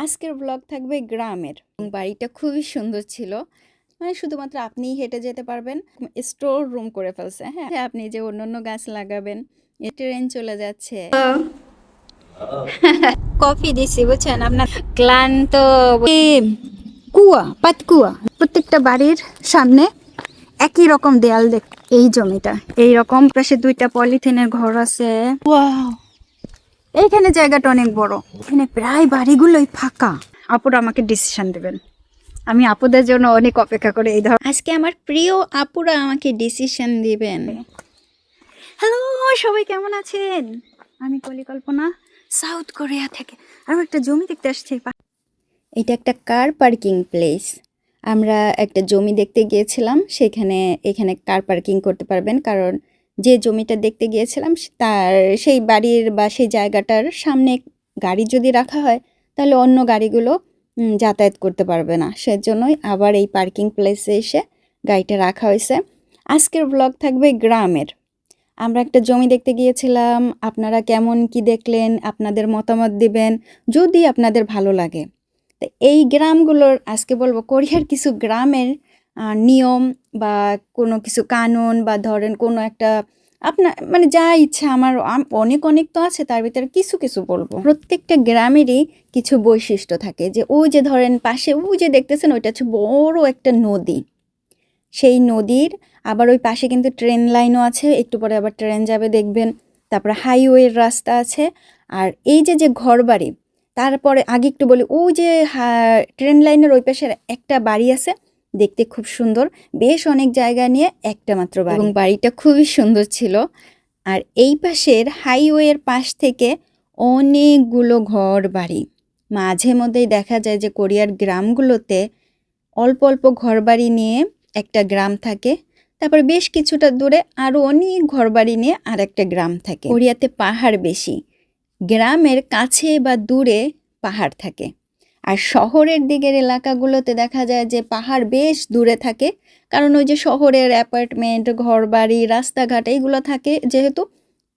আজকের ব্লগ থাকবে গ্রামের। বাড়িটা খুবই সুন্দর ছিল। মানে শুধুমাত্র আপনিই হেঁটে যেতে পারবেন। স্টোর রুম করে ফেলছে হ্যাঁ। আপনি যে অন্য অন্য গাছ লাগাবেন ট্রেন চলে যাচ্ছে। কফি দিছি বুঝছেন? আপনার ক্লান্ত কুয়া পাতকুয়া প্রত্যেকটা বাড়ির সামনে একই রকম দেয়াল দেখ এই জমিটা এই রকম। পাশে দুইটা পলিথিনের ঘর আছে। ওয়াও এইখানে জায়গাটা অনেক বড়। এখানে প্রায় বাড়িগুলোই ফাঁকা। আপুরা আমাকে ডিসিশন দেবেন। আমি আপুদের জন্য অনেক অপেক্ষা করে এই ধর আজকে আমার প্রিয় আপুরা আমাকে ডিসিশন দিবেন। হ্যালো সবাই কেমন আছেন? আমি কলিকল্পনা সাউথ কোরিয়া থেকে। আরও একটা জমি দেখতে আসছি। এটা একটা কার পার্কিং প্লেস আমরা একটা জমি দেখতে গিয়েছিলাম। সেখানে এখানে কার পার্কিং করতে পারবেন। কারণ যে জমিটা দেখতে গিয়েছিলাম তার সেই বাড়ির বা সেই জায়গাটার সামনে গাড়ি যদি রাখা হয়, তাহলে অন্য গাড়িগুলো যাতায়াত করতে পারবে না। সেজন্যই আবার এই পার্কিং প্লেসে এসে গাড়িটা রাখা হয়েছে। আজকের ব্লগ থাকবে গ্রামের। আমরা একটা জমি দেখতে গিয়েছিলাম, আপনারা কেমন কি দেখলেন, আপনাদের মতামত দিবেন, যদি আপনাদের ভালো লাগে। তো এই গ্রামগুলোর, আজকে বলব, কোরিয়ার কিছু গ্রামের নিয়ম বা কোনো কিছু কানুন বা ধরেন কোনো একটা আপনার মানে যা ইচ্ছা আমার অনেক অনেক তো আছে, তার ভিতরে কিছু কিছু বলব। প্রত্যেকটা গ্রামেরই কিছু বৈশিষ্ট্য থাকে যে, ওই যে ধরেন পাশে, ওই যে দেখতেছেন, ওইটা হচ্ছে বড় একটা নদী। সেই নদীর আবার ওই পাশে কিন্তু ট্রেন লাইনও আছে, একটু পরে আবার ট্রেন যাবে, দেখবেন। তারপরে হাইওয়ের রাস্তা আছে। আর এই যে যে ঘরবাড়ি, তারপরে আগে একটু বলি, ওই যে ট্রেন লাইনের ওই পাশে একটা বাড়ি আছে দেখতে খুব সুন্দর। বেশ অনেক জায়গা নিয়ে একটা মাত্র বাড়ি। এবং বাড়িটা খুবই সুন্দর ছিল। আর এই পাশের হাইওয়ের পাশ থেকে অনেকগুলো ঘর বাড়ি। মাঝে মধ্যেই দেখা যায় যে কোরিয়ার গ্রামগুলোতে অল্প অল্প ঘরবাড়ি নিয়ে একটা গ্রাম থাকে। তারপর বেশ কিছুটা দূরে আরও অনেক ঘরবাড়ি নিয়ে আর একটা গ্রাম থাকে। কোরিয়াতে পাহাড় বেশি। গ্রামের কাছে বা দূরে পাহাড় থাকে। আর শহরের দিকের এলাকাগুলোতে দেখা যায় যে পাহাড় বেশ দূরে থাকে। কারণ ওই যে শহরের অ্যাপার্টমেন্ট ঘরবাড়ি, রাস্তাঘাট এইগুলো থাকে, যেহেতু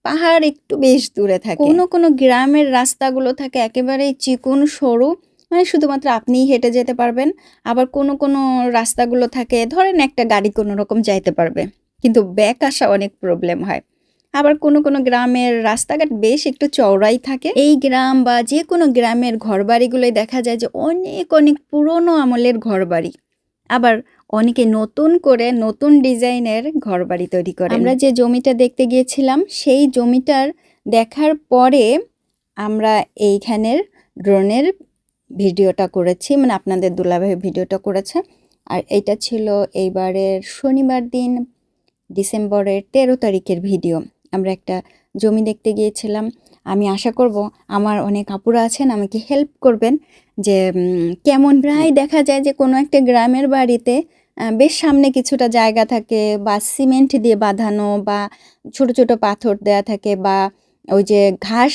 পাহাড় একটু বেশ দূরে থাকে। কোনো কোনো গ্রামের রাস্তাগুলো থাকে একেবারেই চিকন, সরু মানে শুধুমাত্র আপনিই হেঁটে যেতে পারবেন। আবার কোনো কোনো রাস্তাগুলো থাকে, ধরেন একটা গাড়ি কোনো রকম যাইতে পারবে। কিন্তু ব্যাক আসা অনেক প্রবলেম হয়। আবার কোনো কোনো গ্রামের রাস্তাঘাট বেশ একটু চওড়াই থাকে। এই গ্রাম বা যে কোনো গ্রামের ঘরবাড়িগুলোই দেখা যায় যে অনেক অনেক পুরনো আমলের ঘরবাড়ি। আবার অনেকে নতুন করে নতুন ডিজাইনের ঘরবাড়ি তৈরি করে। আমরা যে জমিটা দেখতে গিয়েছিলাম সেই জমিটার দেখার পরে আমরা এইখানের ড্রোনের ভিডিওটা করেছি মানে আপনাদের দুলাভাই ভিডিওটা করেছে। আর এটা ছিল এইবারের শনিবার দিন ডিসেম্বরের তেরো তারিখের ভিডিও। আমরা একটা জমি দেখতে গিয়েছিলাম। আমি আশা করব আমার অনেক আপুরা আছেন, আমাকে হেল্প করবেন যে কেমন প্রায় দেখা যায় যে কোনো একটা গ্রামের বাড়িতে বেশ সামনে কিছুটা জায়গা থাকে বা সিমেন্ট দিয়ে বাঁধানো বা ছোট ছোট পাথর দেয়া থাকে বা ওই যে ঘাস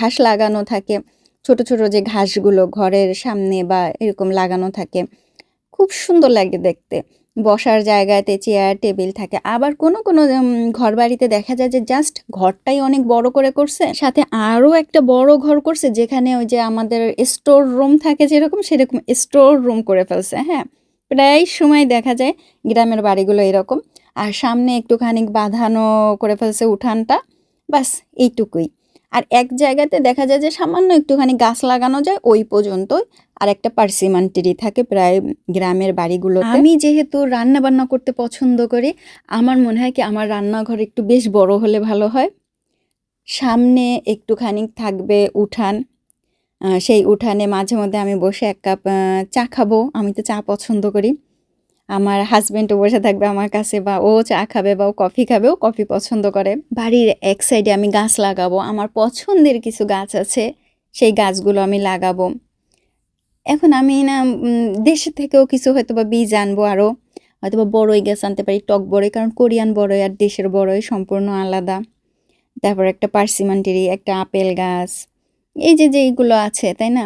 ঘাস লাগানো থাকে। ছোট ছোট যে ঘাসগুলো ঘরের সামনে বা এরকম লাগানো থাকে। খুব সুন্দর লাগে দেখতে। বসার জায়গাতে চেয়ার টেবিল থাকে। আবার কোনো কোনো ঘর বাড়িতে দেখা যায় যে জাস্ট ঘরটাই অনেক বড় করে করছে। সাথে আরও একটা বড় ঘর করছে যেখানে ওই যে আমাদের স্টোর রুম থাকে যেরকম, সেরকম স্টোর রুম করে ফেলছে হ্যাঁ? প্রায় সময় দেখা যায় গ্রামের বাড়িগুলো এরকম। আর সামনে একটুখানি বাঁধানো করে ফেলছে উঠানটা। বাস এইটুকুই। আর এক জায়গাতে দেখা যায় যে সামান্য একটুখানি গাছ লাগানো যায়, ওই পর্যন্তই। আর একটা পার্সিমান্টেরই থাকে প্রায় গ্রামের বাড়িগুলো আমি যেহেতু রান্না বান্না করতে পছন্দ করি, আমার মনে হয় কি আমার রান্নাঘর একটু বেশ বড় হলে ভালো হয়। সামনে একটুখানি থাকবে উঠান। সেই উঠানে মাঝে মধ্যে আমি বসে এক কাপ চা খাব। আমি তো চা পছন্দ করি। আমার হাজবেন্ডও বসে থাকবে আমার কাছে বা ও চা খাবে বা ও কফি খাবে, ও কফি পছন্দ করে। বাড়ির এক সাইডে আমি গাছ লাগাবো, আমার পছন্দের কিছু গাছ আছে, সেই গাছগুলো আমি লাগাবো। এখন আমি না দেশের থেকেও কিছু হয়তো বা বীজ আনব আরও হয়তো বা বড়ই গাছ আনতে পারি, টক বড়ই, কারণ কোরিয়ান বড়ই আর দেশের বড়ই সম্পূর্ণ আলাদা। তারপর একটা পার্সিমান্টেরি একটা আপেল গাছ, এই যে যে এইগুলো আছে, তাই না?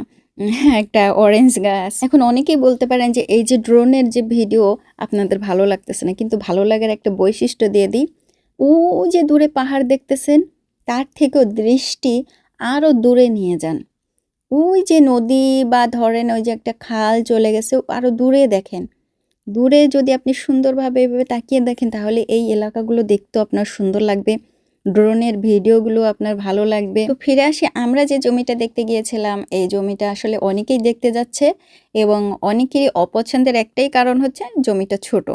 একটা অরেঞ্জ গাছ। এখন অনেকেই বলতে পারেন যে, এই যে ড্রোনের যে ভিডিও আপনাদের ভালো লাগতেছে না। কিন্তু ভালো লাগার একটা বৈশিষ্ট্য দিয়ে দিই। ও যে দূরে পাহাড় দেখতেছেন, তার থেকেও দৃষ্টি আরও দূরে নিয়ে যান। ওই যে নদী বা ধরেন ওই যে একটা খাল চলে গেছে আরও দূরে দেখেন। দূরে যদি আপনি সুন্দরভাবে এভাবে তাকিয়ে দেখেন, তাহলে এই এলাকাগুলো দেখতেও আপনার সুন্দর লাগবে। ড্রোনের ভিডিওগুলো আপনার ভালো লাগবে। তো ফিরে আসি, আমরা যে জমিটা দেখতে গিয়েছিলাম, এই জমিটা আসলে অনেকেই দেখতে যাচ্ছে এবং অনেকেরই অপছন্দের একটাই কারণ হচ্ছে জমিটা ছোট।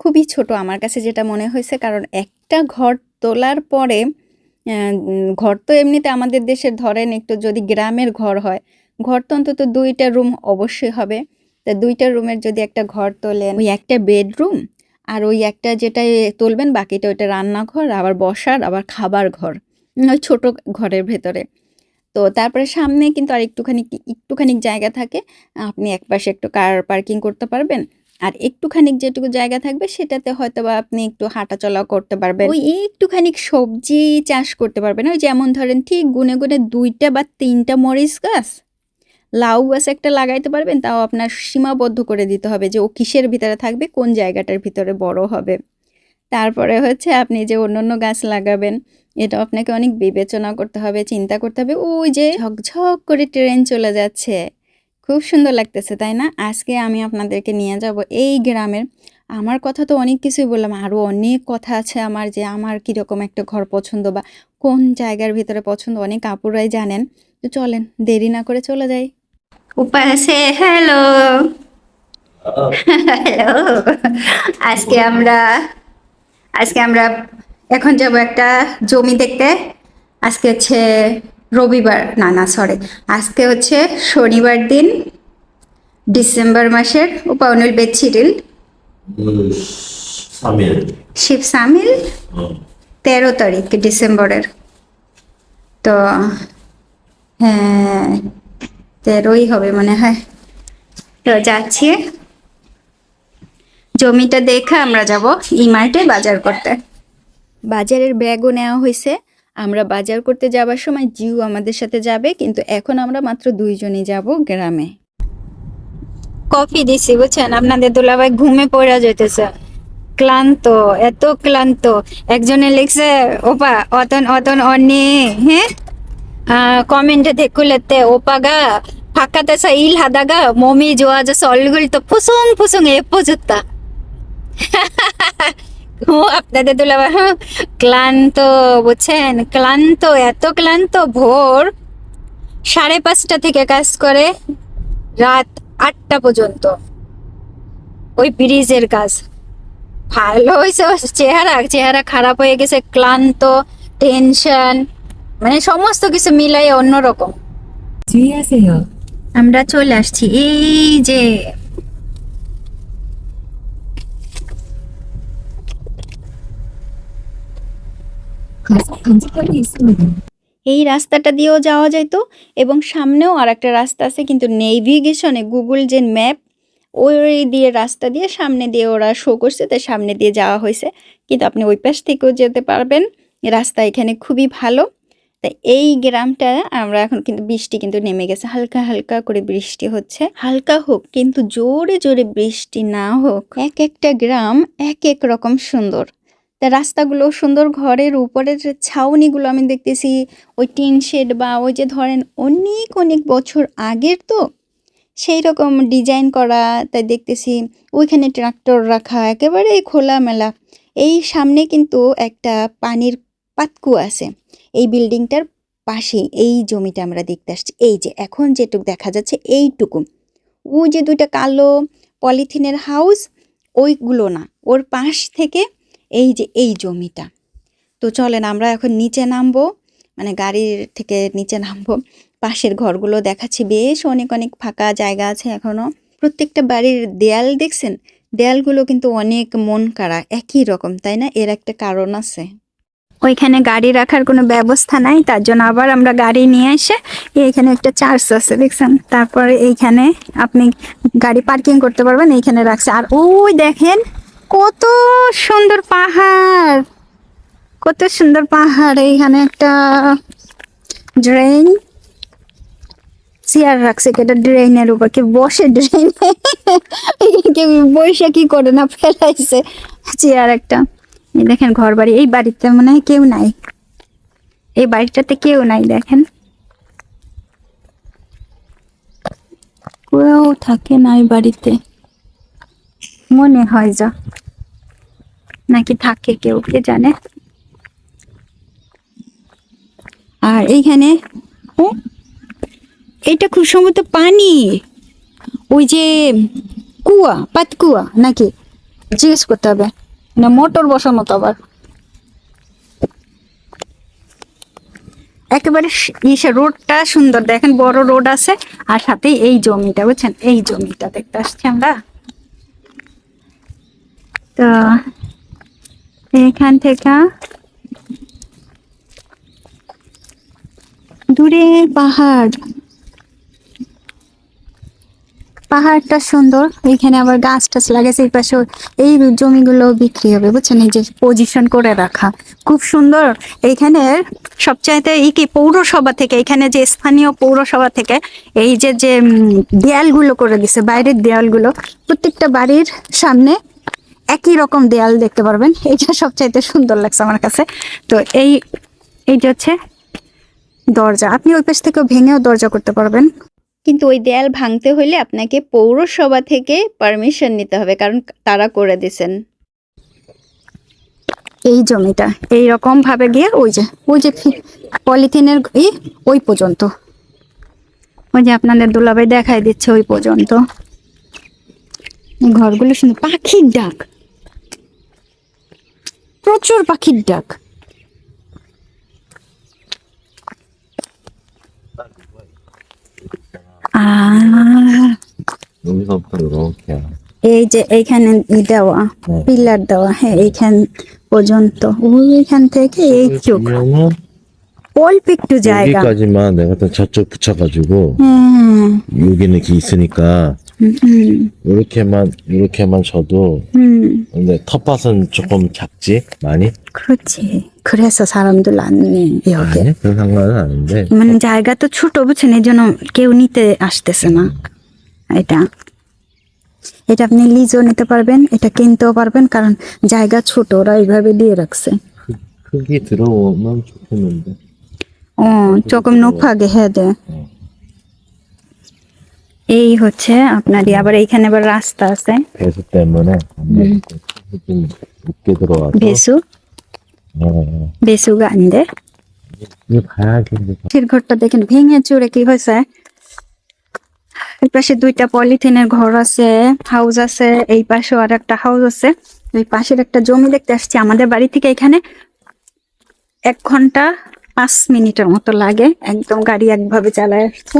খুবই ছোট আমার কাছে যেটা মনে হয়েছে, কারণ একটা ঘর তোলার পরে ঘর তো এমনিতে আমাদের দেশের ধরেন একটু যদি গ্রামের ঘর হয়, ঘর তো অন্তত দুইটা রুম অবশ্যই হবে। তা দুইটা রুমের যদি একটা ঘর তোলেন, ওই একটা বেডরুম আর ওই একটা যেটা তুলবেন, বাকিটা ওইটা রান্নাঘর, আবার বসার, আবার খাবার ঘর, ওই ছোট ঘরের ভেতরে। তো তারপরে সামনে কিন্তু আর একটুখানি একটুখানি জায়গা থাকে, আপনি একপাশে একটু কার পার্কিং করতে পারবেন। আর একটুখানি যেটুকু জায়গা থাকবে, সেটাতে হয়তো বা আপনি একটু হাঁটাচলা করতে পারবেন। ওই একটুখানি সবজি চাষ করতে পারবেন। ওই যেমন ধরেন ঠিক গুনে গুনে দুইটা বা তিনটা মরিচ গাছ লাউ গাছ একটা লাগাইতে পারবেন, তাও আপনার সীমাবদ্ধ করে দিতে হবে যে ও কিসের ভিতরে থাকবে, কোন জায়গাটার ভিতরে বড় হবে। তারপরে হচ্ছে আপনি যে অন্য অন্য গাছ লাগাবেন এটা আপনাকে অনেক বিবেচনা করতে হবে, চিন্তা করতে হবে, ওই যে ঝকঝক করে ট্রেন চলে যাচ্ছে। খুব সুন্দর লাগতেছে, তাই না? আজকে আমি আপনাদেরকে নিয়ে যাব এই গ্রামের। আমার কথা তো অনেক কিছুই বললাম আরও অনেক কথা আছে আমার যে আমার কীরকম একটা ঘর পছন্দ বা কোন জায়গার ভিতরে পছন্দ, অনেক আপুরাই জানেন। তো চলেন, দেরি না করে চলে যাই। উপাসে হ্যালো। হ্যালো। আজকে আমরা আজকে আমরা এখন যাব একটা জমি দেখতে। আজকে হচ্ছে রবিবার না না সরি আজকে হচ্ছে শনিবার দিন ডিসেম্বর মাসের উপাউনুল বেদছিরিল 3일. শিব সামিল। 어. তেরো তারিখ ডিসেম্বরের। তো হ্যাঁ তেরোই হবে মনে হয়। তো যাচ্ছি। জমিটা দেখে আমরা যাব ই মার্টে বাজার করতে। বাজারের ব্যাগও নেওয়া হয়েছে। আমরা বাজার করতে যাবার সময় জিউ আমাদের সাথে যাবে কিন্তু এখন আমরা মাত্র দুইজনই যাব গ্রামে। কফি দিছি বুঝছেন? আপনাদের দুলাভাই ঘুমে পড়া যেতেছে ক্লান্ত এত ক্লান্ত। একজনে লিখছে ওপা অতন অতন অনে হ্যাঁ? ফাঁকাতেসা ইল হাদাগা মমি জোয়া যে সলগুল তো ফুসুং ফুসুং এ পুজুত্তা ও আপনাদের হ্যাঁ ক্লান্ত বুঝছেন ক্লান্ত এত ক্লান্ত ভোর সাড়ে পাঁচটা থেকে কাজ করে রাত আটটা পর্যন্ত ওই ব্রিজের কাজ ভালো হয়েছে চেহারা চেহারা খারাপ হয়ে গেছে ক্লান্ত টেনশন মানে সমস্ত কিছু মিলাই অন্যরকম। আমরা চলে আসছি, এই যে। এই রাস্তাটা দিয়েও যাওয়া যেত এবং সামনেও আর একটা রাস্তা আছে, কিন্তু নেভিগেশনে গুগল যে ম্যাপ, ওই দিয়ে রাস্তা দিয়ে সামনে দিয়ে ওরা শো করছে, তাই সামনে দিয়ে যাওয়া হয়েছে। কিন্তু আপনি ওই পাশ থেকেও যেতে পারবেন, রাস্তা এখানে খুবই ভালো। তাই এই গ্রামটা আমরা এখন কিন্তু বৃষ্টি কিন্তু নেমে গেছে। হালকা হালকা করে বৃষ্টি হচ্ছে। হালকা হোক, কিন্তু জোরে জোরে বৃষ্টি না হোক, এক একটা গ্রাম এক এক রকম সুন্দর। তা রাস্তাগুলো সুন্দর, ঘরের উপরের ছাউনিগুলো আমি দেখতেছি, ওই টিন শেড বা ওই যে ধরেন অনেক অনেক বছর আগের তো সেই রকম ডিজাইন করা, তাই দেখতেছি ওইখানে ট্রাক্টর রাখা একেবারে খোলামেলা। এই সামনে কিন্তু একটা পানির পাতকু আছে। এই বিল্ডিংটার পাশে এই জমিটা আমরা দেখতে আসছি। এই যে, এখন যেটুক দেখা যাচ্ছে এইটুকু। ও যে দুইটা কালো পলিথিনের হাউস, ওইগুলো না, ওর পাশ থেকে এই যে এই জমিটা। তো চলেন আমরা এখন নিচে নামবো মানে গাড়ির থেকে নিচে নামবো। পাশের ঘরগুলো দেখাচ্ছি, বেশ অনেক অনেক ফাঁকা জায়গা আছে এখনও। প্রত্যেকটা বাড়ির দেয়াল দেখছেন? দেয়ালগুলো কিন্তু অনেক মন কাড়া, একই রকম, তাই না? এর একটা কারণ আছে। ওইখানে গাড়ি রাখার কোনো ব্যবস্থা নাই, তার জন্য আবার আমরা গাড়ি নিয়ে এসে এইখানে একটা চার্জ আছে, দেখছেন? তারপরে এইখানে আপনি গাড়ি পার্কিং করতে পারবেন, এইখানে রাখছে। আর ওই দেখেন, কত সুন্দর পাহাড়! কত সুন্দর পাহাড়, এইখানে একটা ড্রেন, চেয়ার রাখছে কেটা ড্রেনের উপর, কি বসে ড্রেনে? বসে কি করে না, ফেলাইছে। চেয়ার একটা। এই দেখেন ঘর বাড়ি এই বাড়িতে মনে হয় কেউ নাই। এই বাড়িটাতে কেউ নাই, দেখেন। কেউ থাকে না এই বাড়িতে। মনে হয় যা। নাকি থাকে কেউ, কে জানে? আর এইখানে এটা খুব সম্ভবত পানি। ওই যে কুয়া, পাতকুয়া নাকি? জিজ্ঞেস করতে হবে। না, মোটর বসানো তো আবার। একেবারে ইসে রোডটা সুন্দর। দেখেন, বড় রোড আছে, আর সাথে এই জমিটা, বুঝছেন? এই জমিটা দেখতে আসছি আমরা। তো, এখান থেকে দূরে পাহাড়। পাহাড়টা সুন্দর এইখানে আবার গাছ টাছ লাগাইছে, এই পাশে এই জমিগুলো বিক্রি হবে, বুঝছেন? এই যে পজিশন করে রাখা, খুব সুন্দর। এইখানে সবচাইতে এই কি পৌরসভা থেকে, এখানে যে স্থানীয় পৌরসভা থেকে, এই যে যে দেয়ালগুলো করে দিছে, বাইরের দেয়ালগুলো, প্রত্যেকটা বাড়ির সামনে একই রকম দেয়াল দেখতে পারবেন। এটা সবচাইতে সুন্দর লাগছে আমার কাছে। তো এই এই যে হচ্ছে দরজা, আপনি ওই পাশ থেকেও ভেঙেও দরজা করতে পারবেন। কিন্তু ওই দেয়াল ভাঙতে হলে আপনাকে পৌরসভা থেকে পারমিশন নিতে হবে, কারণ তারা করে দিছেন। এই জমিটা এই রকম ভাবে গিয়ে ওই যে ওই যে পলিথিনের ওই পর্যন্ত। ওই যে আপনাদের দুলাভাই দেখাই দিচ্ছে ওই পর্যন্ত। ঘরগুলো শুনে পাখির ডাক। প্রচুর পাখির ডাক। আহ 여기서부터 이렇게 এই যে এইখানে ই দেওয়া 네. পিলার দেওয়া হ্যাঁ এইখান পর্যন্ত ওইখান থেকে এই চোখ 보면은 অল্প একটু জায়গা 여기까지만 내가 또 저쪽 붙여가지고 হুম 여기는 이렇게 있으니까 হুম 이렇게만 이렇게만 쳐도 হুম 근데 텃밭은 조금 작지 많이 그렇지 그래서 사람들 안 여기 아니 그런 상관은 아닌데 মানে জায়গা তো ছোট বুঝছেন এই জন্য কেউ নিতে আসতেছে না এটা এটা আপনি লিজও নিতে পারবেন এটা কিনতেও পারবেন কারণ জায়গা ছোট ওরা এইভাবে দিয়ে রাখছে 흙이 들어오면 좋겠는데 ও 조금 높아게 해야 돼 এই হচ্ছে আপনারই আবার এইখানে আবার রাস্তা আছে। গান্দে ঘরটা দেখেন ভেঙে চুরে কি হয়েছে? এই পাশে দুইটা পলিথিনের ঘর আছে হাউস আছে এই পাশে আর একটা হাউস আছে। ওই পাশের একটা জমি দেখতে আসছি আমাদের বাড়ি থেকে এখানে এক ঘণ্টা পাঁচ মিনিটের মতো লাগে একদম গাড়ি একভাবে চালায় আসছে।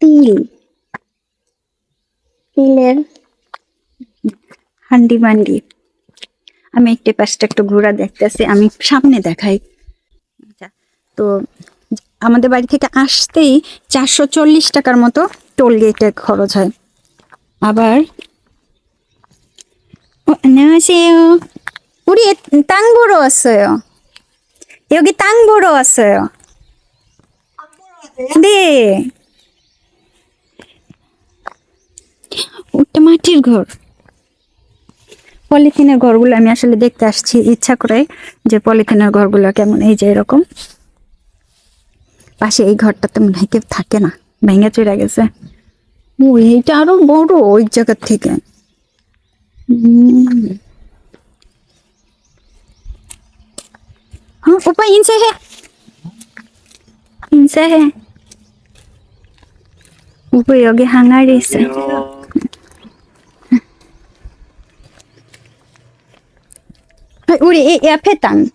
তিল তিলের হান্ডি মান্ডি আমি একটি পাশটা একটু ঘোরা দেখতেছি আমি সামনে দেখাই আচ্ছা, তো আমাদের বাড়ি থেকে আসতেই চারশো চল্লিশ টাকার মতো টোল গেটে খরচ হয় আবার 어, 안녕하세요. 우리 땅 보러 왔어요. 여기 땅 보러 왔어요. 네. ওটা মাটির ঘর। পলিথিনের ঘরগুলো আমি আসলে দেখতে আসছি, ইচ্ছা করে যে পলিথিনের ঘরগুলো কেমন, এই যে এরকম। পাশে এই ঘরটা তো মনে হয় কেউ থাকে না, ভেঙে চড়ে গেছে। এইটা আরও বড় ওই জায়গার থেকে। हाँ ऊपर इनसे है 우리 이, 이 앞에 땅.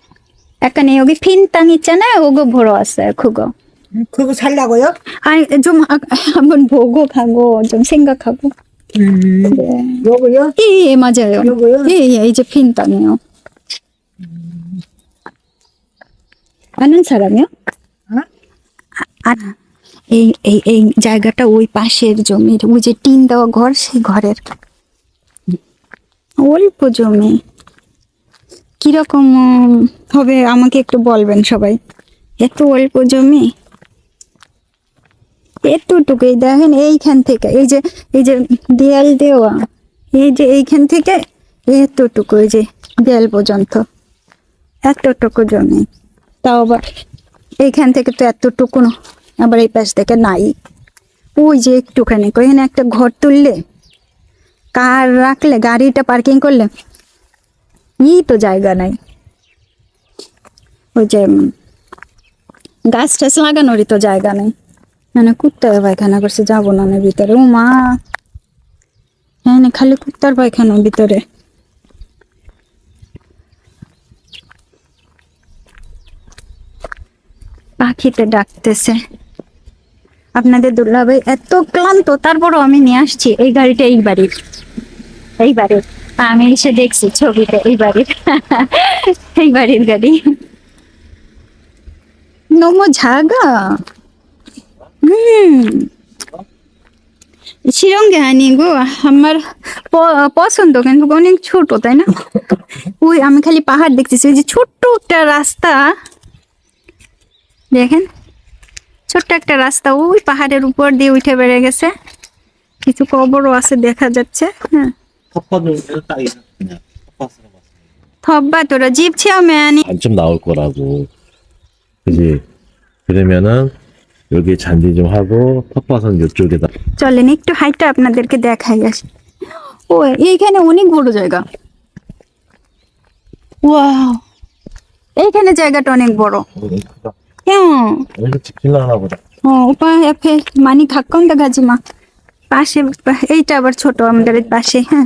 약간 여기 빈 땅 있잖아요. 그거 보러 왔어요. 그거. 그거 살라고요? 아니 좀 아, 한번 보고 가고 좀 생각하고. 음. 네. 요거요? 예, 예 맞아요. 요거요? 예, 예 이제 빈 땅이요. 아는 사람이요? 어? 아, 아, এই এই এই জায়গাটা ওই পাশের জমির ওই যে টিন দেওয়া ঘর সেই ঘরের অল্প জমি কীরকম হবে আমাকে একটু বলবেন সবাই। এত অল্প জমি? এতটুকু এই দেখেন এইখান থেকে, এই যে এই যে দেয়াল দেওয়া, এই যে এইখান থেকে এতটুকু, এই যে দেয়াল পর্যন্ত। এতটুকু জমি। তাও আবার এইখান থেকে তো এতটুকু আবার এই পাশ থেকে নাই। ওই যে একটুখানি ওইখানে একটা ঘর তুললে, কার রাখলে, গাড়িটা পার্কিং করলে ই তো জায়গা নাই। ওই যে গাছ টাছ লাগানোরই তো জায়গা নেই। মানে কুত্তার পায়খানা করছে, যাব না না ভিতরে। ও মা! হ্যাঁ খালি কুত্তার পায়খানা ভিতরে। পাখিতে ডাকতেছে। আপনাদের দুর্লাভাই এত ক্লান্ত, তারপরও আমি নিয়ে আসছি। এই গাড়িটা এই বাড়ির। এই বাড়ির। আমি এসে দেখছি ছবিতে এই বাড়ির। এই বাড়ির গাড়ি। নমো ঝাগা। হুম। শিরঙ্গে হানি গো, আমার পছন্দ কিন্তু অনেক ছোট, তাই না? ওই আমি খালি পাহাড় দেখতেছি, ওই যে ছোট্ট একটা রাস্তা। দেখেন, ছোট্ট একটা রাস্তা, ওই পাহাড়ের উপর দিয়ে উঠে বেড়ে গেছে। কিছু কবরও আছে দেখা যাচ্ছে হ্যাঁ। 텃밭을 딱이나 그냥 텃밭으로 봤어. থব্বা তোরা জীব ছিয়ামে আনি 안좀 나올 거라고. 그지? 그러면은 여기 잔디 좀 하고 텃밭은 이쪽에다. চলেন একটু হাইটটা আপনাদেরকে দেখাই আসি ও এইখানে অনেক বড় জায়গা ওয়াও এইখানে জায়গাটা অনেক বড় হ্যাঁ 여기서 집 질라나 보다. 어, 오빠 옆에 많이 가까운데 가지 마. পাশে এইটা আবার ছোট আমাদের এই পাশে হ্যাঁ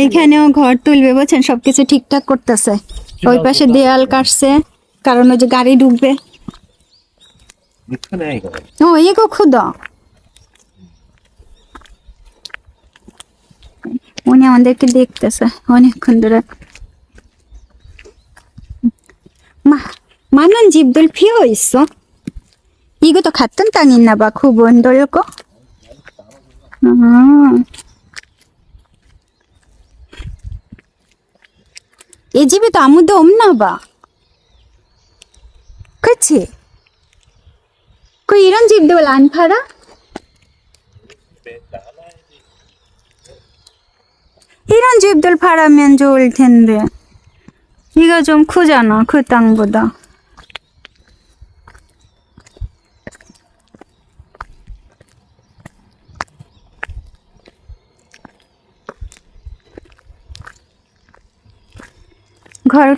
এইখানেও ঘর তুলবে বলছেন সবকিছু ঠিকঠাক করতেছে। ওই পাশে দেয়াল কাটছে, কারণ ওই যে গাড়ি উনি আমাদেরকে দেখতেছে, অনেকক্ষণ ধরে। মানন জীবদুল ফি হইস। ইগো তো খাতন তাঙিন না বা খুব বন্ধ 이 집에 도 아무도 없나 봐. 그치? 그 이런 집들 안 팔아? 이런 집들 팔으면 좋을 텐데. 이거 좀 크잖아, 그 땅보다.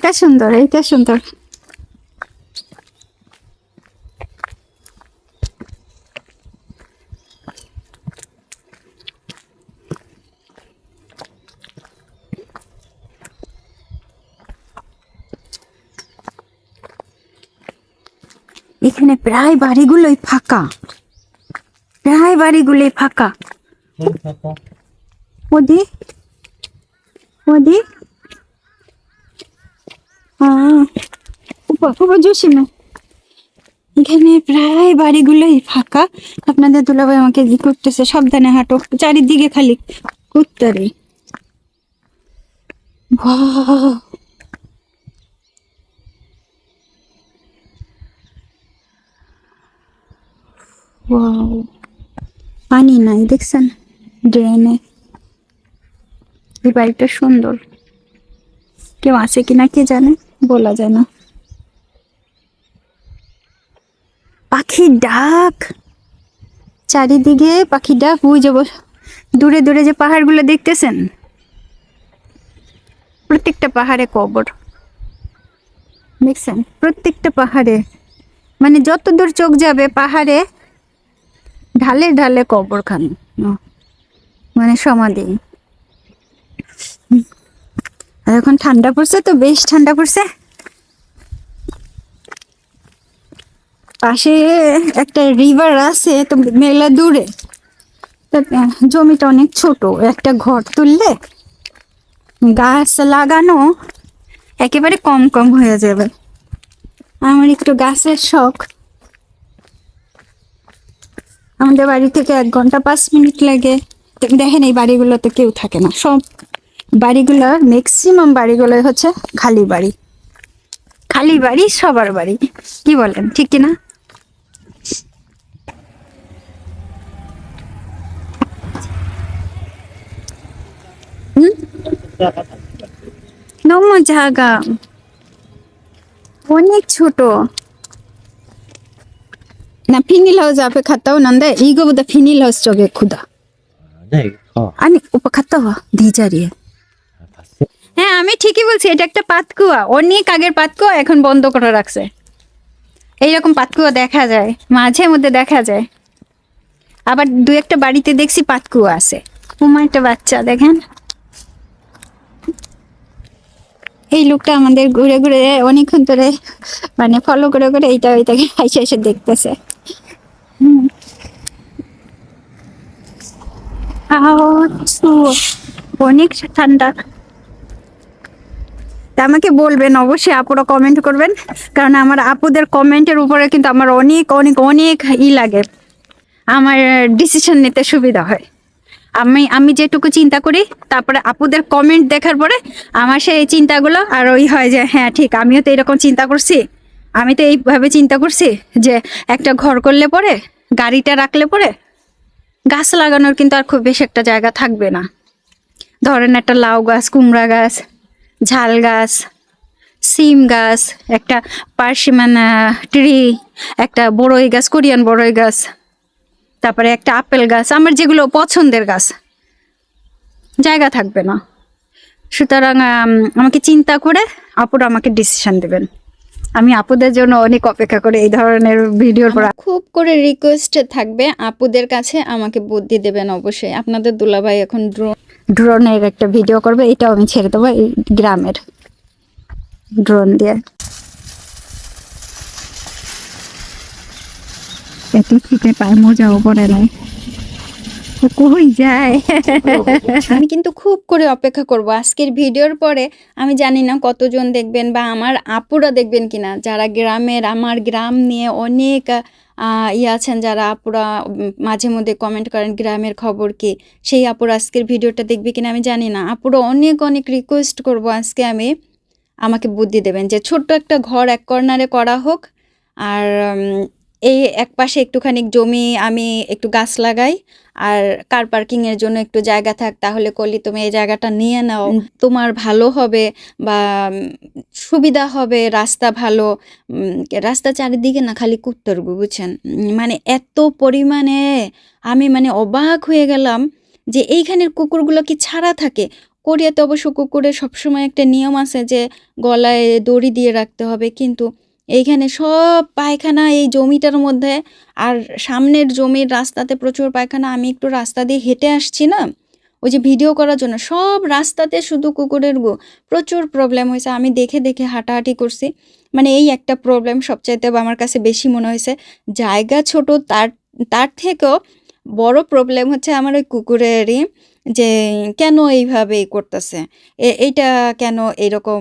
ঘরটা সুন্দর এইটা সুন্দর। এখানে প্রায় বাড়িগুলোই ফাঁকা। প্রায় বাড়িগুলোই ফাঁকা। ওদি ওদি উপর জসিমে এখানে প্রায় বাড়িগুলোই ফাঁকা। আপনাদের দুলাভাই আমাকে ই করতেছে? সাবধানে হাঁটো। চারিদিকে খালি কুত্তারে. পানি নাই, দেখছেন? ড্রেনে এই বাড়িটা সুন্দর। কেউ আছে কিনা কে জানে? বলা যায় না। পাখির ডাক। চারিদিকে পাখির ডাক। ওই যে বস- দূরে দূরে যে পাহাড়গুলো দেখতেছেন? প্রত্যেকটা পাহাড়ে কবর। দেখছেন? প্রত্যেকটা পাহাড়ে। মানে যত দূর চোখ যাবে পাহাড়ে, ঢালে ঢালে কবর খান মানে সমাধি। আর এখন ঠান্ডা পড়ছে তো, বেশ ঠান্ডা পড়ছে। পাশে একটা রিভার আছে, তো মেলা দূরে। জমিটা অনেক ছোট, একটা ঘর তুললে গাছ লাগানো একেবারে কম কম হয়ে যাবে। আমার একটু গাছের শখ। আমাদের বাড়ি থেকে এক ঘণ্টা পাঁচ মিনিট লাগে। দেখেন এই বাড়িগুলোতে কেউ থাকে না, সব বাড়িগুলো ম্যাক্সিমাম বাড়িগুলো হচ্ছে খালি বাড়ি। খালি বাড়ি সবার বাড়ি। কি বলেন ঠিক কিনা নম জায়গা অনেক ছোট। না ফিনিল হাউস আপে খাতাও নন্দে। ইগো বোধ ফিনিল হাউস চোখে খুদা। আনি উপ খাতা হওয়া হ্যাঁ আমি ঠিকই বলছি, এটা একটা পাতকুয়া অনেক আগের পাতকুয়া এখন বন্ধ করে রাখছে। এইরকম পাতকুয়া দেখা যায়, মাঝে মধ্যে দেখা যায়। আবার দু একটা বাড়িতে দেখছি পাতকুয়া আছে। উমা, একটা বাচ্চা, দেখেন। এই লোকটা আমাদের ঘুরে ঘুরে অনেকক্ষণ ধরে মানে ফলো করে করে এইটা ওইটাকে হাসে হাসে দেখতেছে। অনেক ঠান্ডা। আমাকে বলবেন, অবশ্যই আপুরা কমেন্ট করবেন। কারণ আমার আপুদের কমেন্টের উপরে কিন্তু আমার অনেক অনেক অনেক ই লাগে। আমার ডিসিশন নিতে সুবিধা হয়। আমি আমি যেটুকু চিন্তা করি, তারপরে আপুদের কমেন্ট দেখার পরে আমার সেই চিন্তাগুলো আর ওই হয় যে হ্যাঁ ঠিক, আমিও তো এরকম চিন্তা করছি। আমি তো এইভাবে চিন্তা করছি যে, একটা ঘর করলে পরে, গাড়িটা রাখলে পরে, গাছ লাগানোর কিন্তু আর খুব বেশি একটা জায়গা থাকবে না। ধরেন একটা লাউ গাছ, কুমড়া গাছ ঝাল গাছ, সিম গাছ, একটা পার্সিমান ট্রি, একটা বড়ই গাছ, কোরিয়ান বড়ই গাছ, তারপরে একটা আপেল গাছ, আমার যেগুলো পছন্দের গাছ, জায়গা থাকবে না। সুতরাং আমাকে চিন্তা করে আপুরা আমাকে ডিসিশন দেবেন। আমি আপুদের জন্য অনেক অপেক্ষা করে এই ধরনের ভিডিওর পর। খুব করে রিকোয়েস্ট থাকবে, আপুদের কাছে আমাকে বুদ্ধি দেবেন অবশ্যই। আপনাদের দুলাভাই এখন ড্রোন ড্রোনের একটা ভিডিও করবে, এটাও আমি ছেড়ে দেবো এই গ্রামের ড্রোন দিয়ে। এত খেতে পায়, মজাও করে নাই। কই যায়? আমি কিন্তু খুব করে অপেক্ষা করব। আজকের ভিডিওর পরে আমি জানি না কতজন দেখবেন বা আমার আপুরা দেখবেন কিনা। যারা গ্রামের, আমার গ্রাম নিয়ে অনেক ইয়ে আছেন, যারা আপুরা মাঝে মধ্যে কমেন্ট করেন গ্রামের খবর কি? সেই আপুরা আজকের ভিডিওটা দেখবে কিনা আমি জানি না। আপুরা অনেক অনেক রিকোয়েস্ট করব আজকে আমি। আমাকে বুদ্ধি দেবেন যে ছোট্ট একটা ঘর এক কর্নারে করা হোক। আর এই এক পাশে একটুখানি জমি আমি একটু গাছ লাগাই। আর কার পার্কিং এর জন্য একটু জায়গা থাক তাহলে কলি তুমি এই জায়গাটা নিয়ে নাও। তোমার ভালো হবে বা সুবিধা হবে রাস্তা ভালো। রাস্তা চারিদিকে না খালি কুত্তর বুঝছেন? মানে এত পরিমাণে আমি মানে অবাক হয়ে গেলাম যে এইখানের কুকুরগুলো কি ছাড়া থাকে? কোরিয়াতে অবশ্য কুকুরের সবসময় একটা নিয়ম আছে যে গলায় দড়ি দিয়ে রাখতে হবে কিন্তু এইখানে সব পায়খানা এই জমিটার মধ্যে। আর সামনের জমির রাস্তাতে প্রচুর পায়খানা। আমি একটু রাস্তা দিয়ে হেঁটে আসছি না? ওই যে ভিডিও করার জন্য। সব রাস্তাতে শুধু কুকুরের গো। প্রচুর প্রবলেম হয়েছে। আমি দেখে দেখে হাঁটাহাঁটি করছি। মানে এই একটা প্রবলেম সবচাইতে আমার কাছে বেশি মনে হয়েছে। জায়গা ছোট, তার তার থেকেও বড় প্রবলেম হচ্ছে আমার ওই কুকুরেরই। যে কেন এইভাবে এই করতেছে? এইটা কেন এরকম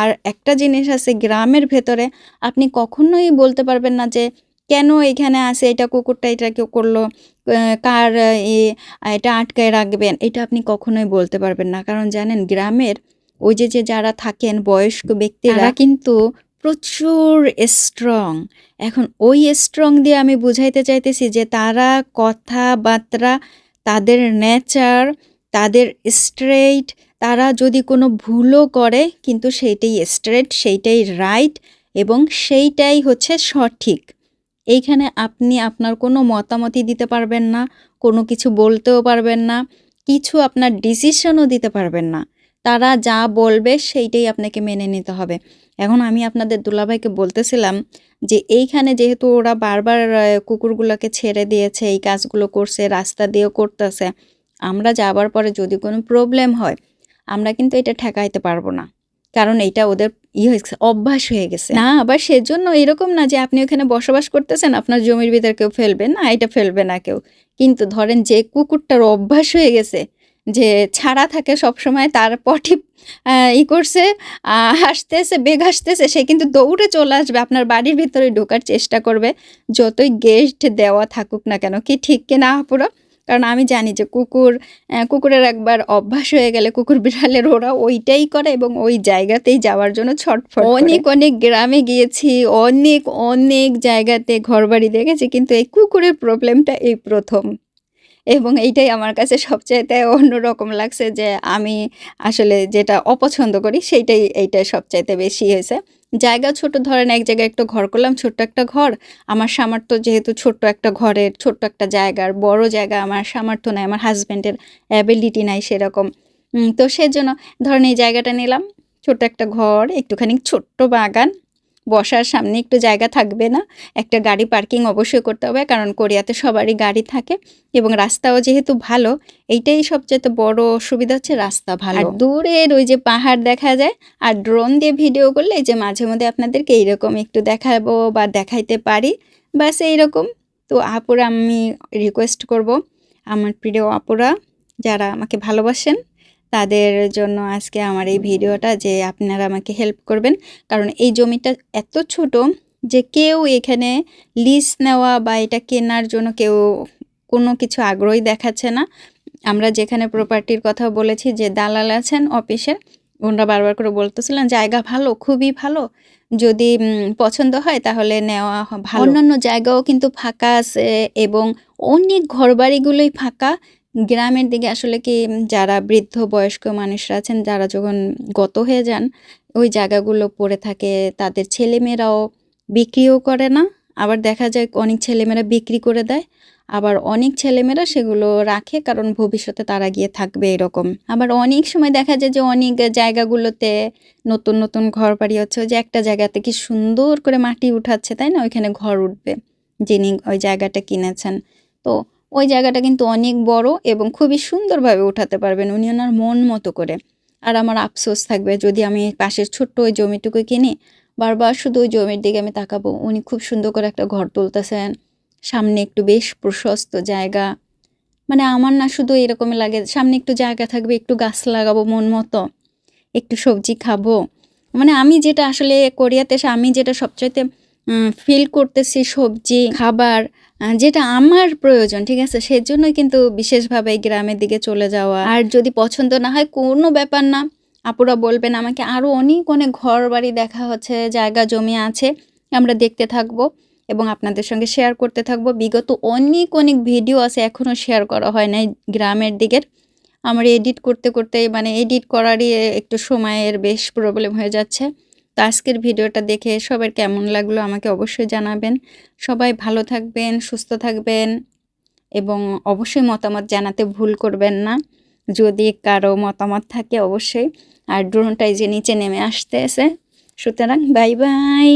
আর একটা জিনিস আছে গ্রামের ভেতরে আপনি কখনোই বলতে পারবেন না যে কেন এখানে আসে এটা কুকুরটা এটা কেউ করল কার এটা আটকায় রাখবেন এটা আপনি কখনোই বলতে পারবেন না। কারণ জানেন গ্রামের ওই যে যে যারা থাকেন বয়স্ক ব্যক্তিরা তারা কিন্তু প্রচুর স্ট্রং এখন ওই স্ট্রং দিয়ে আমি বুঝাইতে চাইতেছি যে তারা কথাবার্তা তাদের নেচার তাদের স্ট্রেইট তারা যদি কোনো ভুলও করে, কিন্তু সেইটাই স্ট্রেট সেইটাই রাইট এবং সেইটাই হচ্ছে সঠিক। এইখানে আপনি আপনার কোনো মতামতই দিতে পারবেন না, কোনো কিছু বলতেও পারবেন না, কিছু আপনার ডিসিশনও দিতে পারবেন না। তারা যা বলবে সেইটাই আপনাকে মেনে নিতে হবে। এখন আমি আপনাদের দুলাভাইকে বলতেছিলাম যে এইখানে যেহেতু ওরা বারবার কুকুরগুলোকে ছেড়ে দিয়েছে, এই কাজগুলো করছে, রাস্তা দিয়েও করতেছে আমরা যাবার পরে যদি কোনো প্রবলেম হয়, আমরা কিন্তু এটা ঠেকাইতে পারব না। কারণ এটা ওদের ই হয়েছে অভ্যাস হয়ে গেছে। না, আবার সেজন্য এরকম না যে আপনি ওখানে বসবাস করতেছেন, আপনার জমির ভিতর কেউ ফেলবে না, এটা ফেলবে না কেউ। কিন্তু ধরেন যে কুকুরটার অভ্যাস হয়ে গেছে, যে ছাড়া থাকে সব সময় তার পটি ই করছে হাসতেছে, বেগ হাসতেছে, সে কিন্তু দৌড়ে চলে আসবে, আপনার বাড়ির ভিতরে ঢোকার চেষ্টা করবে। যতই গেস্ট দেওয়া থাকুক না কেন, কি ঠিক কিনা পুরো কারণ আমি জানি যে কুকুর কুকুরের একবার অভ্যাস হয়ে গেলে কুকুর বিড়ালের ওরা ওইটাই করে এবং ওই জায়গাতেই যাওয়ার জন্য ছটফট অনেক অনেক গ্রামে গিয়েছি, অনেক অনেক জায়গাতে ঘরবাড়ি দেখেছি, কিন্তু এই কুকুরের প্রবলেমটা এই প্রথম। এবং এইটাই আমার কাছে সবচাইতে অন্যরকম লাগছে যে আমি আসলে যেটা অপছন্দ করি সেইটাই এইটাই সবচাইতে বেশি হয়েছে। জায়গা ছোট, ধরেন এক জায়গায় একটা ঘর করলাম, ছোট্ট একটা ঘর। আমার সামর্থ্য যেহেতু ছোট্ট একটা ঘরের, ছোট্ট একটা জায়গার, বড় জায়গা আমার সামর্থ্য নাই, আমার হাজব্যান্ডের অ্যাবিলিটি নাই সেরকম। তো সেজন্য ধরেন এই জায়গাটা নিলাম, ছোট্ট একটা ঘর, একটুখানি ছোট্ট বাগান। বসার সামনে একটু জায়গা থাকবে না। একটা গাড়ি পার্কিং অবশ্যই করতে হবে কারণ কোরিয়াতে সবারই গাড়ি থাকে এবং রাস্তাও যেহেতু ভালো এইটাই সবচেয়ে বড় অসুবিধা হচ্ছে রাস্তা ভালো। আর দূরের ওই যে পাহাড় দেখা যায় আর ড্রোন দিয়ে ভিডিও করলে এই যে মাঝে মধ্যে আপনাদেরকে এইরকম একটু দেখাবো বা দেখাইতে পারি বাস এইরকম। তো আপুরা আমি রিকোয়েস্ট করব আমার প্রিয় আপুরা যারা আমাকে ভালোবাসেন তাদের জন্য আজকে আমার এই ভিডিওটা যে আপনারা আমাকে হেল্প করবেন। কারণ এই জমিটা এত ছোট যে কেউ এখানে লিজ নেওয়া বা এটা কেনার জন্য কেউ কোনো কিছু আগ্রহী দেখাচ্ছে না। আমরা যেখানে প্রপার্টির কথা বলেছি যে দালাল আছেন অফিসে ওনারা বারবার করে বলতেছিলেন, জায়গা ভালো, খুবই ভালো। যদি পছন্দ হয় তাহলে নেওয়া ভালো। অন্যান্য জায়গাও কিন্তু ফাঁকা আছে এবং অনেক ঘরবাড়িগুলোই ফাঁকা। গ্রামের দিকে আসলে কি যারা বৃদ্ধ বয়স্ক মানুষরা আছেন, যারা যখন গত হয়ে যান, ওই জায়গাগুলো পড়ে থাকে, তাদের ছেলেমেয়েরাও বিক্রিও করে না। আবার দেখা যায় অনেক ছেলেমেয়েরা বিক্রি করে দেয়, আবার অনেক ছেলেমেয়েরা সেগুলো রাখে কারণ ভবিষ্যতে তারা গিয়ে থাকবে এরকম। আবার অনেক সময় দেখা যায় যে অনেক জায়গাগুলোতে নতুন নতুন ঘর বাড়ি হচ্ছে, যে একটা জায়গাতে কি সুন্দর করে মাটি উঠাচ্ছে, তাই না? ওইখানে ঘর উঠবে, যিনি ওই জায়গাটা কিনেছেন। তো ওই জায়গাটা কিন্তু অনেক বড় এবং খুবই সুন্দরভাবে উঠাতে পারবেন উনি ওনার মন মতো করে। আর আমার আফসোস থাকবে যদি আমি পাশের ছোট্ট ওই জমিটুকু কিনি বারবার শুধু ওই জমির দিকে আমি তাকাবো। উনি খুব সুন্দর করে একটা ঘর তুলতেছেন, সামনে একটু বেশ প্রশস্ত জায়গা। মানে আমার না শুধু এরকমই লাগে, সামনে একটু জায়গা থাকবে, একটু গাছ লাগাবো মন মতো, একটু সবজি খাব। মানে আমি যেটা আসলে কোরিয়াতে এসে আমি যেটা সবচাইতে ফিল করতেছি সবজি, খাবার যেটা আমার প্রয়োজন, ঠিক আছে? সেজন্যই কিন্তু বিশেষভাবে গ্রামের দিকে চলে যাওয়া। আর যদি পছন্দ না হয়, কোনো ব্যাপার না। আপুরা বলবেন আমাকে আরও অনেক অনেক ঘর বাড়ি দেখা হচ্ছে, জায়গা জমি আছে, আমরা দেখতে থাকব এবং আপনাদের সঙ্গে শেয়ার করতে থাকব। বিগত অনেক অনেক ভিডিও আছে এখনও শেয়ার করা হয় নাই গ্রামের দিকের। আমার এডিট করতে করতে মানে এডিট করারই একটু সময়ের বেশ প্রবলেম হয়ে যাচ্ছে। তো আজকের ভিডিওটা দেখে সবার কেমন লাগল আমাকে অবশ্যই জানাবেন। সবাই ভালো থাকবেন, সুস্থ থাকবেন এবং অবশ্যই মতামত জানাতে ভুল করবেন না। যদি কারও মতামত থাকে অবশ্যই আর ড্রোনটাই যে নিচে নেমে আসতে আসতেছে। সুতরাং বাই বাই।